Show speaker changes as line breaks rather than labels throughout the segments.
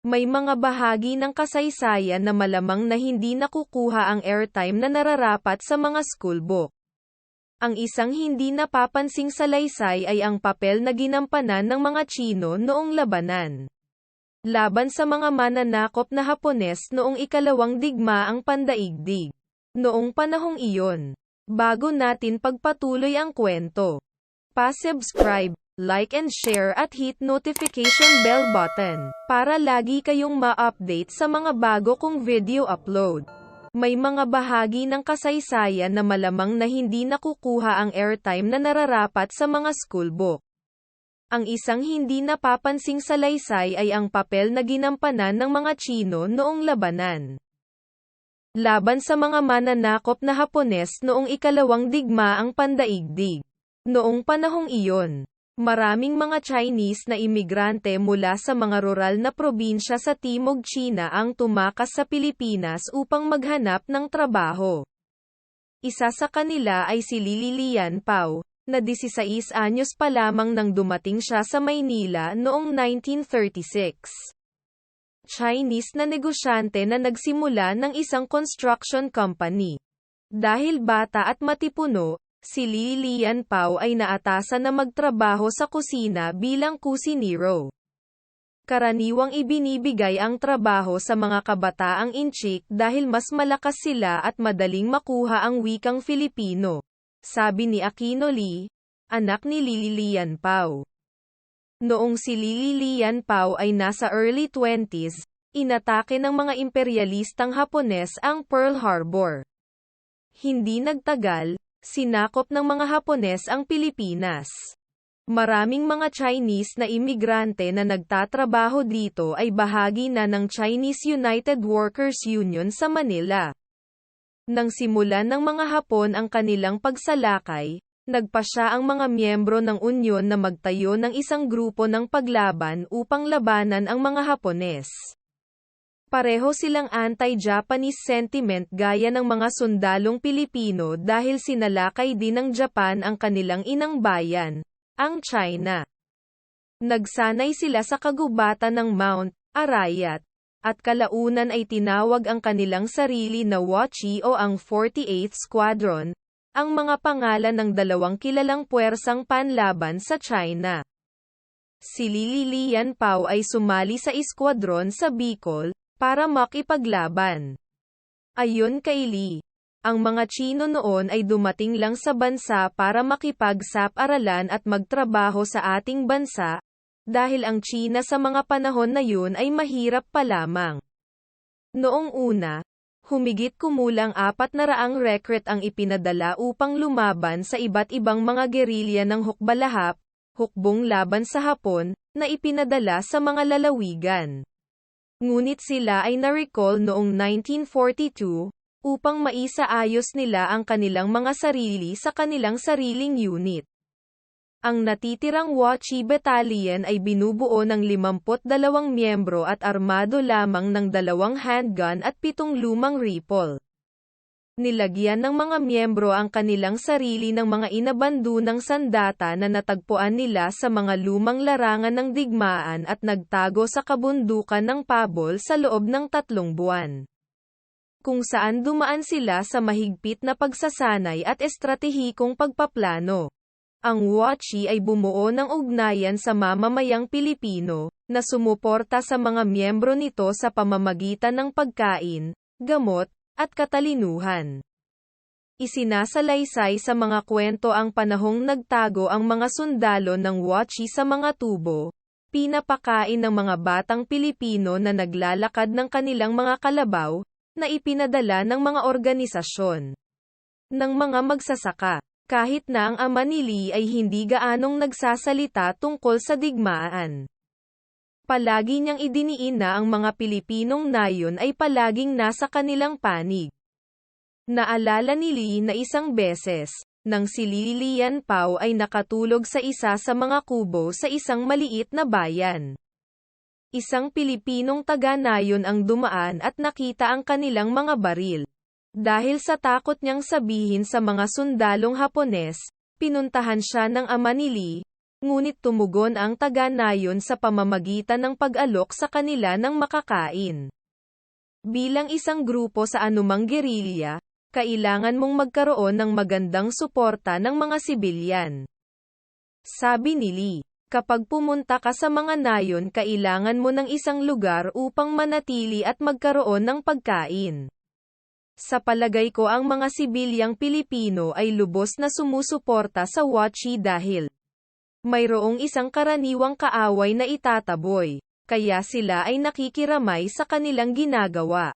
May mga bahagi ng kasaysayan na malamang na hindi nakukuha ang airtime na nararapat sa mga schoolbook. Ang isang hindi napapansing salaysay ay ang papel na ginampanan ng mga Chino noong labanan. Laban sa mga mananakop na Hapones noong ikalawang digmaang pandaigdig. Noong panahong iyon, bago natin pagpatuloy ang kwento, pa-subscribe, like and share at hit notification bell button para lagi kayong ma-update sa mga bago kong video upload. May mga bahagi ng kasaysayan na malamang na hindi nakukuha ang airtime na nararapat sa mga schoolbook. Ang isang hindi napapansing salaysay ay ang papel na ginampanan ng mga Chino noong labanan. Laban sa mga mananakop na Hapones noong ikalawang digmaang pandaigdig. Noong panahong iyon, maraming mga Chinese na imigrante mula sa mga rural na probinsya sa Timog China ang tumakas sa Pilipinas upang maghanap ng trabaho. Isa sa kanila ay si Lili Lian Pao, na 16 anyos pa lamang nang dumating siya sa Maynila noong 1936. Chinese na negosyante na nagsimula ng isang construction company. Dahil bata at matipuno, si Lilian Pao ay naatasan na magtrabaho sa kusina bilang kusinero. Karaniwang ibinibigay ang trabaho sa mga kabataang inchik dahil mas malakas sila at madaling makuha ang wikang Filipino. Sabi ni Aquino Lee, anak ni Lilian Pao. Noong si Lilian Pao ay nasa early 20s, inatake ng mga imperialistang Hapones ang Pearl Harbor. Hindi nagtagal, sinakop ng mga Hapones ang Pilipinas. Maraming mga Chinese na imigrante na nagtatrabaho dito ay bahagi na ng Chinese United Workers Union sa Manila. Nang simulan ng mga Hapon ang kanilang pagsalakay, nagpasya ang mga miyembro ng unyon na magtayo ng isang grupo ng paglaban upang labanan ang mga Hapones. Pareho silang anti-Japanese sentiment gaya ng mga sundalong Pilipino dahil sinalakay din ng Japan ang kanilang inang bayan, ang China. Nagsanay sila sa kagubatan ng Mount Arayat, at kalaunan ay tinawag ang kanilang sarili na Wachi o ang 48th Squadron, ang mga pangalan ng dalawang kilalang puwersang panlaban sa China. Si Lilian Pao ay sumali sa eskwadron sa Bicol, para makipaglaban. Ayon kay Lee, ang mga Chino noon ay dumating lang sa bansa para makipagsap-aralan at magtrabaho sa ating bansa, dahil ang China sa mga panahon na yun ay mahirap pa lamang. Noong una, humigit kumulang apat na raang recruit ang ipinadala upang lumaban sa iba't ibang mga gerilya ng hukbalahap, hukbong laban sa Hapon, na ipinadala sa mga lalawigan. Ngunit sila ay na-recall noong 1942, upang maisaayos nila ang kanilang mga sarili sa kanilang sariling unit. Ang natitirang Wachi Battalion ay binubuo ng 52 miyembro at armado lamang ng dalawang handgun at pitong lumang rifle. Nilagyan ng mga miyembro ang kanilang sarili ng mga inabandunang sandata na natagpuan nila sa mga lumang larangan ng digmaan at nagtago sa kabundukan ng Pabol sa loob ng tatlong buwan. Kung saan dumaan sila sa mahigpit na pagsasanay at estratehikong pagpaplano. Ang Wachi ay bumuo ng ugnayan sa mamamayang Pilipino, na sumuporta sa mga miyembro nito sa pamamagitan ng pagkain, gamot, at katalinuhan. Isinasalaysay sa mga kwento ang panahong nagtago ang mga sundalo ng Wachi sa mga tubo, pinapakain ng mga batang Pilipino na naglalakad ng kanilang mga kalabaw, na ipinadala ng mga organisasyon ng mga magsasaka kahit na ang ama ni Lee ay hindi gaanong nagsasalita tungkol sa digmaan. Palagi niyang idiniin na ang mga Pilipinong nayon ay palaging nasa kanilang panig. Naalala ni Lee na isang beses, nang si Lilian Pao ay nakatulog sa isa sa mga kubo sa isang maliit na bayan. Isang Pilipinong taga-nayon ang dumaan at nakita ang kanilang mga baril. Dahil sa takot niyang sabihin sa mga sundalong Hapones, pinuntahan siya ng ama ni Lee, ngunit tumugon ang taga-nayon sa pamamagitan ng pag-alok sa kanila ng makakain. Bilang isang grupo sa anumang gerilya, kailangan mong magkaroon ng magandang suporta ng mga sibilyan. Sabi ni Lee, kapag pumunta ka sa mga nayon kailangan mo ng isang lugar upang manatili at magkaroon ng pagkain. Sa palagay ko ang mga sibilyang Pilipino ay lubos na sumusuporta sa Wachi dahil mayroong isang karaniwang kaaway na itataboy, kaya sila ay nakikiramay sa kanilang ginagawa.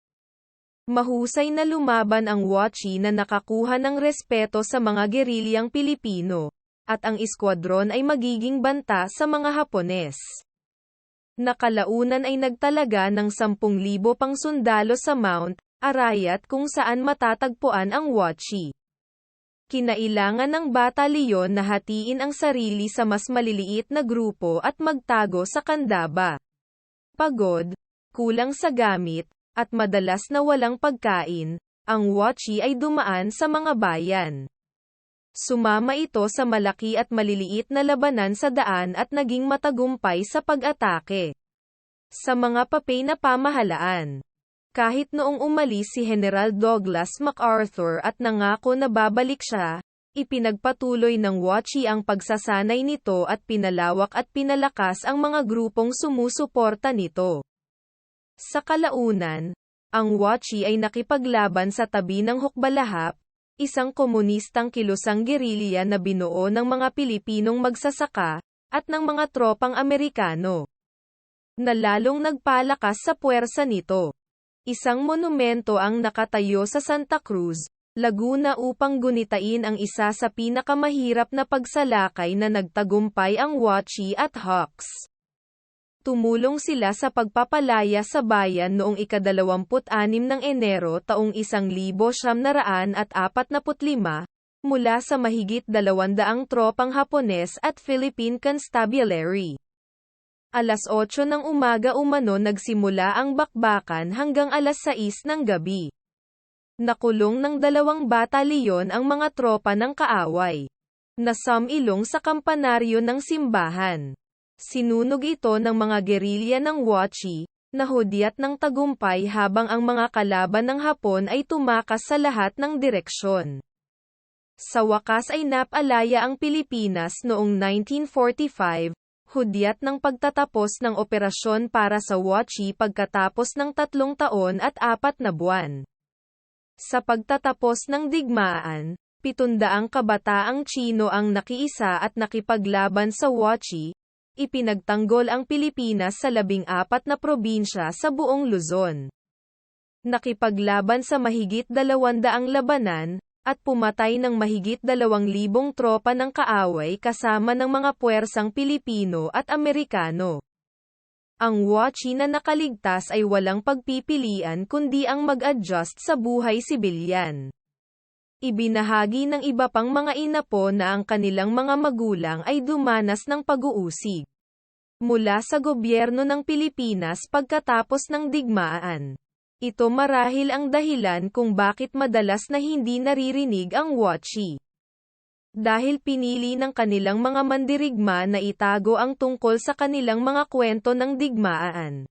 Mahusay na lumaban ang Wachi na nakakuha ng respeto sa mga gerilyang Pilipino, at ang eskwadron ay magiging banta sa mga Hapones. Nakalaunan ay nagtalaga ng 10,000 pang sundalo sa Mount Arayat kung saan matatagpuan ang Wachi. Kinailangan ng batalyon na hatiin ang sarili sa mas maliliit na grupo at magtago sa Kandaba. Pagod, kulang sa gamit, at madalas na walang pagkain, ang Wachi ay dumaan sa mga bayan. Sumama ito sa malaki at maliliit na labanan sa daan at naging matagumpay sa pag-atake. Sa mga papay na pamahalaan. Kahit noong umalis si General Douglas MacArthur at nangako na babalik siya, ipinagpatuloy ng Wachi ang pagsasanay nito at pinalawak at pinalakas ang mga grupong sumusuporta nito. Sa kalaunan, ang Wachi ay nakipaglaban sa tabi ng Hukbalahap, isang komunistang kilusang gerilya na binuo ng mga Pilipinong magsasaka, at ng mga tropang Amerikano. Na lalong nagpalakas sa puwersa nito. Isang monumento ang nakatayo sa Santa Cruz, Laguna upang gunitain ang isa sa pinakamahirap na pagsalakay na nagtagumpay ang Wachi at Hawks. Tumulong sila sa pagpapalaya sa bayan noong ikadalawamput-anim ng Enero taong 1945 mula sa mahigit dalawandaang tropang Hapones at Philippine Constabulary. Alas 8 ng umaga umano nagsimula ang bakbakan hanggang alas 6 ng gabi. Nakulong ng dalawang batalyon ang mga tropa ng kaaway. Nasamilong sa kampanaryo ng simbahan. Sinunog ito ng mga gerilya ng Wachi, na hudyat ng tagumpay habang ang mga kalaban ng Hapon ay tumakas sa lahat ng direksyon. Sa wakas ay napalaya ang Pilipinas noong 1945, hudyat ng pagtatapos ng operasyon para sa Wachi pagkatapos ng tatlong taon at apat na buwan. Sa pagtatapos ng digmaan, pitundaang kabataang Chino ang nakiisa at nakipaglaban sa Wachi, ipinagtanggol ang Pilipinas sa labing apat na probinsya sa buong Luzon. Nakipaglaban sa mahigit dalawandaang labanan, at pumatay ng mahigit dalawang libong tropa ng kaaway kasama ng mga puwersang Pilipino at Amerikano. Ang Wachi na nakaligtas ay walang pagpipilian kundi ang mag-adjust sa buhay sibilyan. Ibinahagi ng iba pang mga inapo na ang kanilang mga magulang ay dumanas ng pag-uusig mula sa gobyerno ng Pilipinas pagkatapos ng digmaan. Ito marahil ang dahilan kung bakit madalas na hindi naririnig ang Wachi. Dahil pinili ng kanilang mga mandirigma na itago ang tungkol sa kanilang mga kwento ng digmaan.